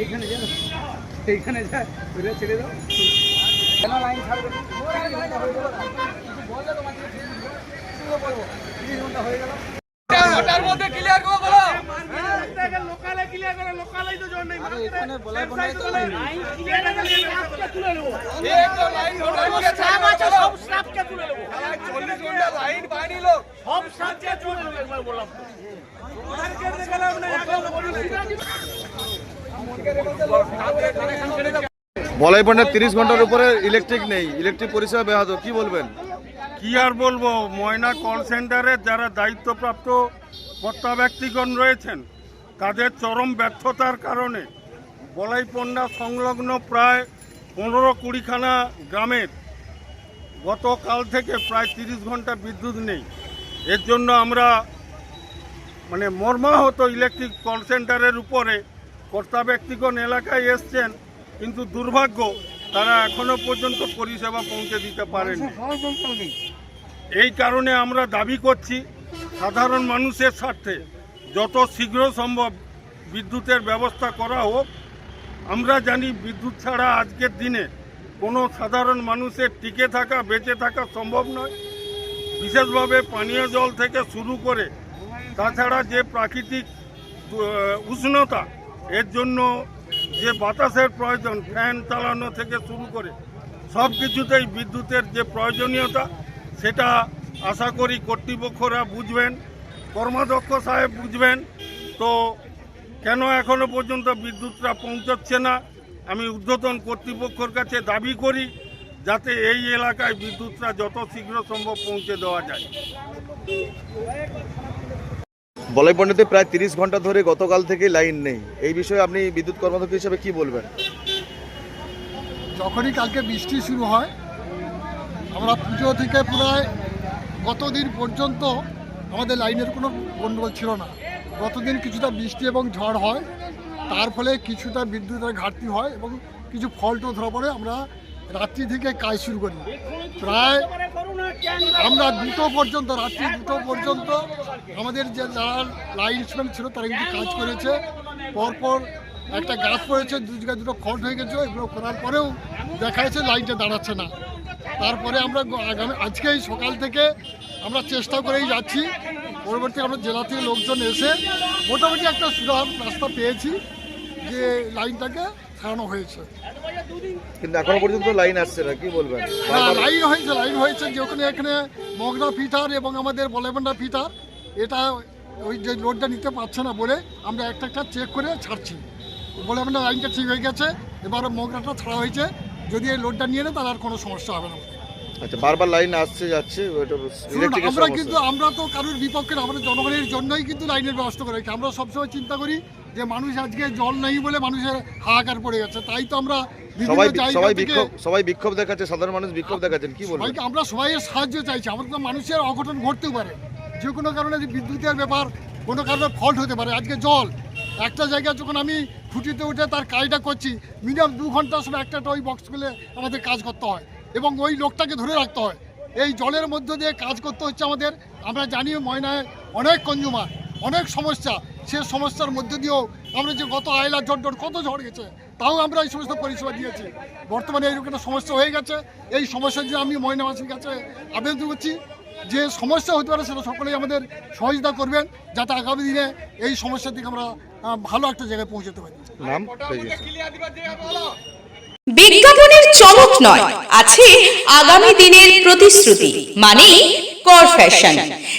এইখানে যাও এইখানে যা ওটা ছেড়ে দাও কেন লাইন ছাড়বে ওটার মধ্যে ক্লিয়ার করব বলো। লোকালে ক্লিয়ার করে লোকালেই তো জোর নেই। এখানে বলার কোনো তো লাইন ক্লিয়ার করে আজকে তুলে নেব। এই তো লাইন ওটার মধ্যে স্টাফ আছে সব স্টাফকে তুলে নেব। চল্লিশ ঘণ্টা লাইন বাড়ি লোক। সব স্টাফকে তুলে নেব একবার বললাম। মার্কেটে গেলাম না এখন বলাইপন্ডার তিরিশ ঘণ্টার উপরে ইলেকট্রিক নেই ইলেকট্রিক পরিষেবা ব্যাহত, কি বলবেন? কি আর বলব, ময়না কল সেন্টারে যারা দায়িত্বপ্রাপ্ত কর্তা ব্যক্তিগণ রয়েছেন, তাদের চরম ব্যর্থতার কারণে বলাইপন্ডা সংলগ্ন প্রায় পনেরো কুড়িখানা গ্রামের গতকাল থেকে প্রায় তিরিশ ঘণ্টা বিদ্যুৎ নেই। এর জন্য আমরা মানে মর্মাহত ইলেকট্রিক কল সেন্টারের উপরে কর্তা ব্যক্তিগণ এলাকায় এসছেন, কিন্তু দুর্ভাগ্য, তারা এখনও পর্যন্ত পরিষেবা পৌঁছে দিতে পারেনি এই কারণে আমরা দাবি করছি, সাধারণ মানুষের স্বার্থে যত শীঘ্র সম্ভব বিদ্যুতের ব্যবস্থা করা হোক। আমরা জানি বিদ্যুৎ ছাড়া আজকের দিনে কোনো সাধারণ মানুষের টিকে থাকা, বেঁচে থাকা সম্ভব নয়। বিশেষভাবে পানীয় জল থেকে শুরু করে, তাছাড়া যে প্রাকৃতিক উষ্ণতা এর জন্য যে বাতাসের প্রয়োজন, ফ্যান চালানো থেকে শুরু করে সব কিছুতেই বিদ্যুতের যে প্রয়োজনীয়তা, সেটা আশা করি কর্তৃপক্ষরা বুঝবেন, কর্মাধ্যক্ষ সাহেব বুঝবেন। তো কেন এখনও পর্যন্ত বিদ্যুৎটা পৌঁছচ্ছে না? আমি ঊর্ধ্বতন কর্তৃপক্ষর কাছে দাবি করি, যাতে এই এলাকায় বিদ্যুৎটা যত শীঘ্র সম্ভব পৌঁছে দেওয়া যায়। বলাইপন্ডাতে প্রায় তিরিশ ঘণ্টা ধরে গতকাল থেকে লাইন নেই। এই বিষয়ে আপনি বিদ্যুৎ কর্মদক্ষ হিসেবে কি বলবেন? যখনই কালকে বৃষ্টি শুরু হয়, আমরা পুজো থেকে প্রায় গতদিন পর্যন্ত আমাদের লাইনের কোনো গণ্ডগোল ছিল না। গতদিন কিছুটা বৃষ্টি এবং ঝড় হয়, তার ফলে কিছুটা বিদ্যুতের ঘাটতি হয় এবং কিছু ফল্টও ধরা পড়ে, আমরা রাত্রি থেকে কাজ শুরু করি। প্রায় আমরা দুটো পর্যন্ত, রাত্রি দুটো পর্যন্ত আমাদের যে যারা লাইনসম্যান ছিল তারা কিন্তু কাজ করেছে। পরপর একটা গাছ পড়েছে দু জায়গায় দুটো ফল্ট হয়ে গেছে, এগুলো করার পরেও দেখা যাচ্ছে লাইনটা দাঁড়াচ্ছে না। তারপরে আমরা আগামী আজকেই সকাল থেকে আমরা চেষ্টা করেই যাচ্ছি। পরবর্তী আমরা জেলা থেকে লোকজন এসে মোটামুটি একটা সুরাহ রাস্তা পেয়েছি যে লাইনটাকে ছাড়ানো হয়েছে। কিন্তু এখনও পর্যন্ত লাইন আসছে না কি বলবেন? না লাইন হয়েছে লাইন হয়েছে যে ওখানে এখানে মগরা ফিটার এবং আমাদের বলেবান্ডা ফিটার এটা ওই যে লোডটা নিতে পারছে না বলে আমরা একটা একটা চেক করে ছাড়ছি। বলেবান্ডা লাইনটা ঠিক হয়ে গেছে এবার মগরাটা ছাড়া হয়েছে। যদি এই লোডটা নিয়ে নেয় তাহলে আর কোনো সমস্যা হবে না। আচ্ছা বারবার লাইন আসছে যাচ্ছে আমরা কিন্তু আমরা তো কারোর বিপক্ষে না, আমরা জনগণের জন্যই কিন্তু লাইনের ব্যবস্থা করে আমরা সবসময় চিন্তা করি যে মানুষ আজকে জল নেই বলে মানুষের হাহাকার পড়ে গেছে তাই তো আমরা সবাই সবাই বিক্ষোভ সবাই বিক্ষোভ দেখাচ্ছে সাধারণ মানুষ বিক্ষোভ দেখাচ্ছেন কি সবাইকে আমরা সবাইয়ের সাহায্য চাইছি আমাদের তো মানুষের অঘটন ঘটতেও পারে। যে কোনো কারণে বিদ্যুতের ব্যাপার কোনো কারণে ফল্ট হতে পারে। আজকে জল একটা জায়গায় যখন আমি খুঁটিতে উঠে তার কাজটা করছি মিনিমাম দু ঘণ্টার সময় একটা একটা ওই বক্স খুলে আমাদের কাজ করতে হয় এবং ওই লোকটাকে ধরে রাখতে হয়। এই জলের মধ্য দিয়ে কাজ করতে হচ্ছে আমাদের। আমরা জানি ময়নায় অনেক কনজিউমার অনেক সমস্যা। সে সমস্যার মধ্যে দিয়েও আমরা যে গত আয়লা ঝড় ঝড় কত ঝড় গেছে তাও আমরা এই সমস্ত পরিষেবা দিয়েছি। বর্তমানে এইরকম একটা সমস্যা হয়ে গেছে। এই সমস্যার জন্য আমি ময়নাবাসীর কাছে আবেদন করছি যে সমস্যা হতে পারে সেটা সকলেই আমাদের সহযোগিতা করবেন যাতে আগামী দিনে এই সমস্যা থেকে আমরা ভালো একটা জায়গায় পৌঁছতে পারি। বিজ্ঞাপনের চমক নয় আছে আগামী দিনের প্রতিশ্রুতি মানে কর ফ্যাশন